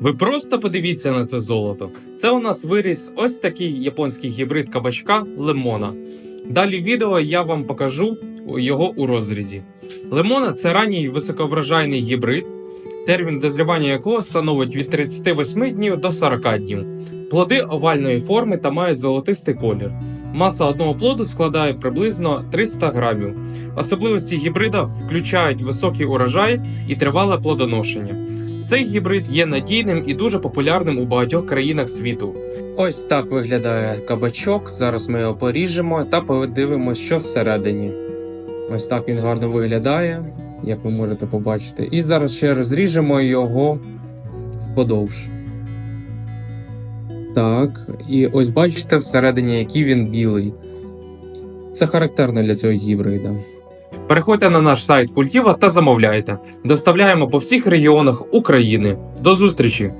Ви просто подивіться на це золото. Це у нас виріс ось такий японський гібрид кабачка лимона. Далі відео я вам покажу його у розрізі. Лимона це ранній високоврожайний гібрид, термін дозрівання якого становить від 38 днів до 40 днів. Плоди овальної форми та мають золотистий колір. Маса одного плоду складає приблизно 300 грамів. Особливості гібрида включають високий урожай і тривале плодоношення. Цей гібрид є надійним і дуже популярним у багатьох країнах світу. Ось так виглядає кабачок. Зараз ми його поріжемо та подивимося, що всередині. Ось так він гарно виглядає, як ви можете побачити. І зараз ще розріжемо його вподовж. Так, і ось бачите всередині, який він білий. Це характерно для цього гібрида. Переходьте на наш сайт Культіва та замовляйте. Доставляємо по всіх регіонах України. До зустрічі!